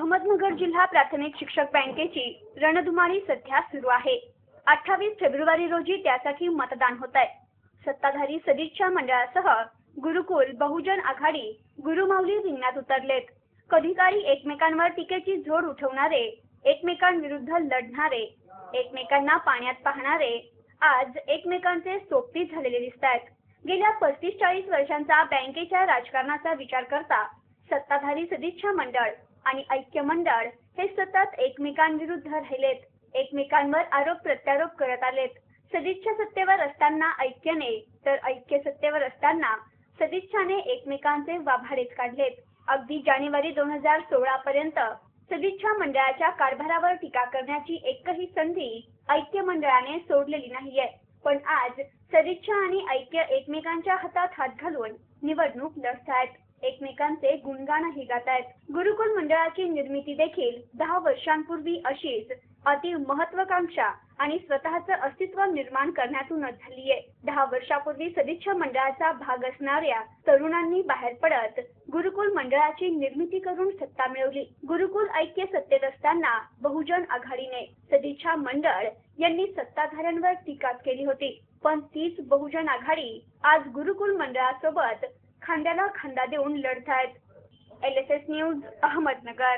अहमदनगर जिल्हा प्राथमिक शिक्षक बँकेची रणधुमाळी सध्या सुरू आहे. अठ्ठावीस फेब्रुवारी रोजी त्यासाठी मतदान होत आहे सत्ताधारी सदिच्छा मंडळासह गुरुकुल बहुजन आघाडी गुरुमाऊली रिंगणात उतरलेत. कधीकाळी एकमेकांवर टीकेची झोड उठवणारे एकमेकांविरुद्ध लढणारे एकमेकांना पाण्यात पाहणारे आज एकमेकांचे सोबती झालेले दिसत आहेत गेल्या पस्तीस चाळीस वर्षांचा बँकेच्या राजकारणाचा विचार करता सत्ताधारी सदिच्छा मंडळ आणि ऐक्य मंडळ हे सतत एकमेकांविरुद्ध राहिलेत. एकमेकांवर आरोप प्रत्यारोप करत आलेत. सदिच्छा सत्तेवर असताना ऐक्यने तर ऐक्य सत्तेवर असताना सदिच्छाने एकमेकांचे वाभाडेच काढलेत. अगदी जानेवारी दोन हजार सोळा पर्यंत सदिच्छा मंडळाच्या कारभारावर टीका करण्याची एकही संधी ऐक्य मंडळाने सोडलेली नाहीये. पण आज सदिच्छा आणि ऐक्य एकमेकांच्या हातात हात घालून निवडणूक लढतायत. एकमेकांचे गुणगानही गातायत. गुरुकुल मंडळाची निर्मिती देखील दहा वर्षांपूर्वी अशीच अति महत्वाकांक्षा आणि स्वतःचं अस्तित्व निर्माण करण्यातूनच झालीये. दहा वर्षापूर्वी सदिच्छा मंडळाचा भाग असणाऱ्या तरुणांनी बाहेर पडत गुरुकुल मंडळाची निर्मिती करून सत्ता मिळवली. गुरुकुल ऐक्य सत्तेत असताना बहुजन आघाडीने सदिच्छा मंडळ यांनी सत्ताधाऱ्यांवर टीका केली होती. पण तीच बहुजन आघाडी आज गुरुकुल मंडळासोबत खांद्याला खांदा देऊन लढतायत. L S S news Ahmednagar.